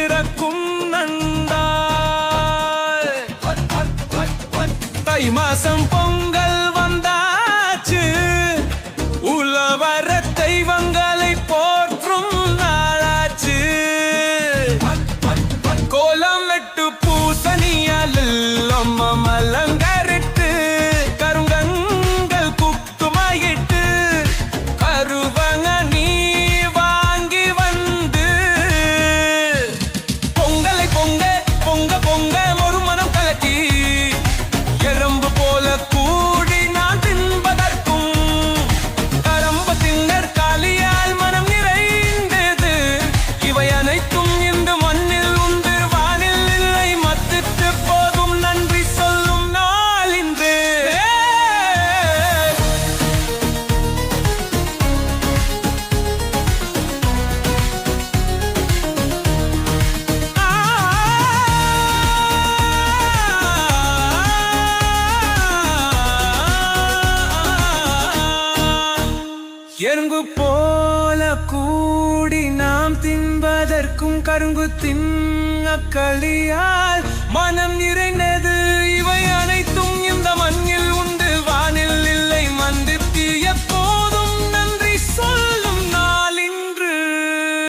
பிறக்கும் நண்டா தை மாசம் பொங்கல் வந்தாச்சு. உலவர தெய்வங்களை போற்றும் நாளாச்சு. கோலம் வெட்டு பூசணியால் அம்மா மலங்கர் எறும்பு போல கூடி நாம் தின்பதற்கும் கருங்கு தின்ன களியால் மனம் இரு